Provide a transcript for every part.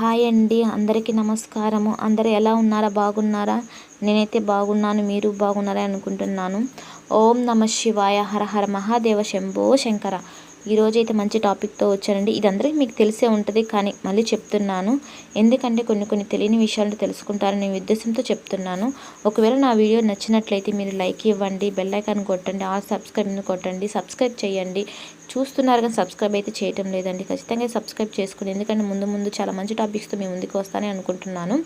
Hi అండి. అందరికీ నమస్కారము. అందరూ ఎలా ఉన్నారా? బాగున్నారా? నేనైతే బాగున్నాను. మీరు బాగున్నారా అనుకుంటున్నాను. ఓం నమ శివాయ. హర హర మహాదేవ శంభో శంకర. ఈరోజైతే మంచి టాపిక్తో వచ్చానండి. ఇది అందరికీ మీకు తెలిసే ఉంటుంది కానీ మళ్ళీ చెప్తున్నాను. ఎందుకంటే కొన్ని కొన్ని తెలియని విషయాలు తెలుసుకుంటారనే ఉద్దేశంతో చెప్తున్నాను. ఒకవేళ నా వీడియో నచ్చినట్లయితే మీరు లైక్ ఇవ్వండి బెల్ ఐకాన్ కొట్టండి ఆ సబ్స్క్రైబ్ కొట్టండి సబ్స్క్రైబ్ చేయండి. చూస్తున్నారు కానీ సబ్స్క్రైబ్ అయితే చేయటం లేదండి. ఖచ్చితంగా సబ్స్క్రైబ్ చేసుకోండి ఎందుకంటే ముందు ముందు చాలా మంచి టాపిక్స్తో మేము ముందుకు వస్తానని అనుకుంటున్నాను.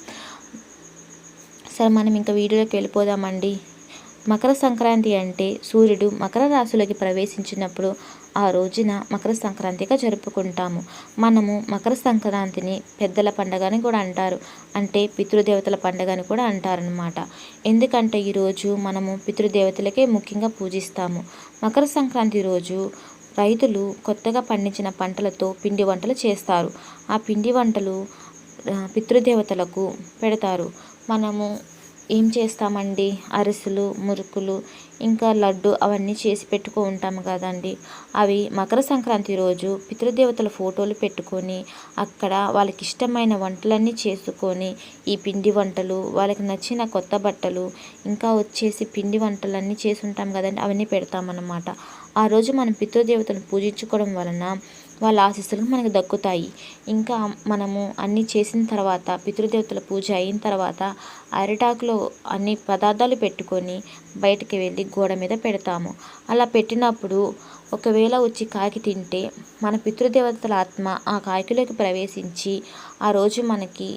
సరే మనం ఇంకా వీడియోలోకి వెళ్ళిపోదామండి. మకర సంక్రాంతి అంటే సూర్యుడు మకర రాశిలోకి ప్రవేశించినప్పుడు ఆ రోజున మకర సంక్రాంతిగా జరుపుకుంటాము. మనము మకర సంక్రాంతిని పెద్దల పండగ అని కూడా అంటారు. అంటే పితృదేవతల పండగ అని కూడా అంటారనమాట ఎందుకంటే ఈరోజు మనము పితృదేవతలకే ముఖ్యంగా పూజిస్తాము. మకర సంక్రాంతి రోజు రైతులు కొత్తగా పండించిన పంటలతో పిండి వంటలు చేస్తారు. ఆ పిండి వంటలు పితృదేవతలకు పెడతారు. మనము ఏం చేస్తామండి? అరిసెలు మురుకులు ఇంకా లడ్డు అవన్నీ చేసి పెట్టుకో ఉంటాము కదండి. అవి మకర సంక్రాంతి రోజు పితృదేవతల ఫోటోలు పెట్టుకొని అక్కడ వాళ్ళకి ఇష్టమైన వంటలన్నీ చేసుకొని ఈ పిండి వంటలు వాళ్ళకి నచ్చిన కొత్త బట్టలు ఇంకా వచ్చేసి పిండి వంటలన్నీ చేసి ఉంటాం కదండి. అవన్నీ పెడతామన్నమాట. ఆ రోజు మనం పితృదేవతను పూజించుకోవడం వలన వాళ్ళ ఆశీస్సులు మనకు దక్కుతాయి. ఇంకా మనము అన్నీ చేసిన తర్వాత పితృదేవతల పూజ అయిన తర్వాత అరిటాకులో అన్ని పదార్థాలు పెట్టుకొని బయటికి వెళ్ళి గోడ మీద పెడతాము. అలా పెట్టినప్పుడు ఒకవేళ వచ్చి కాకి తింటే మన పితృదేవతల ఆత్మ ఆ కాకిలోకి ప్రవేశించి ఆ రోజు మనకి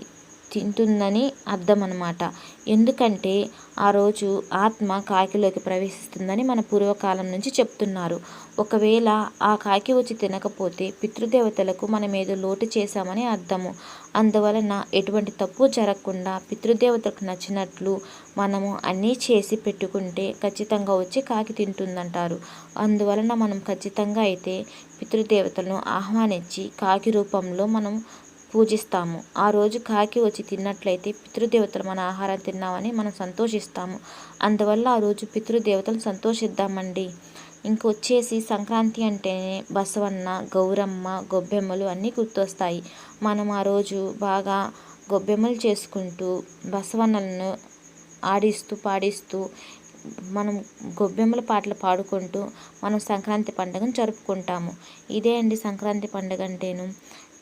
తింటుందని అర్థం అనమాట ఎందుకంటే ఆ రోజు ఆత్మ కాకిలోకి ప్రవేశిస్తుందని మన పూర్వకాలం నుంచి చెప్తున్నారు. ఒకవేళ ఆ కాకి వచ్చి తినకపోతే పితృదేవతలకు మనం ఏదో లోటు చేశామని అర్థము. అందువలన ఎటువంటి తప్పు జరగకుండా పితృదేవతలకు నచ్చినట్లు మనము అన్నీ చేసి పెట్టుకుంటే ఖచ్చితంగా వచ్చి కాకి తింటుందంటారు. అందువలన మనం ఖచ్చితంగా అయితే పితృదేవతలను ఆహ్వానించి కాకి రూపంలో మనం పూజిస్తాము. ఆ రోజు కాకి వచ్చి తిన్నట్లయితే పితృదేవతలు మన ఆహారం తిన్నామని మనం సంతోషిస్తాము. అందువల్ల ఆ రోజు పితృదేవతలు సంతోషిద్దామండి. ఇంకొచ్చేసి సంక్రాంతి అంటేనే బసవన్న గౌరమ్మ గొబ్బెమ్మలు అన్నీ గుర్తొస్తాయి. మనం ఆ రోజు బాగా గొబ్బెమ్మలు చేసుకుంటూ బసవన్నలను ఆడిస్తూ పాడిస్తూ మనం గొబ్బెమ్మల పాటలు పాడుకుంటూ మనం సంక్రాంతి పండుగను జరుపుకుంటాము. ఇదే అండి సంక్రాంతి పండుగ అంటేను.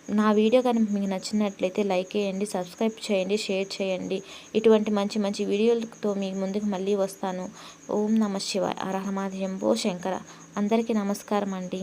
నా వీడియో కనుక మీకు నచ్చినట్లయితే లైక్ చేయండి సబ్స్క్రైబ్ చేయండి షేర్ చేయండి. ఇటువంటి మంచి మంచి వీడియోలతో మీ ముందుకు మళ్ళీ వస్తాను. ఓం నమ శివాయ. అరహమాధయంబో శంకర. అందరికీ నమస్కారం అండి.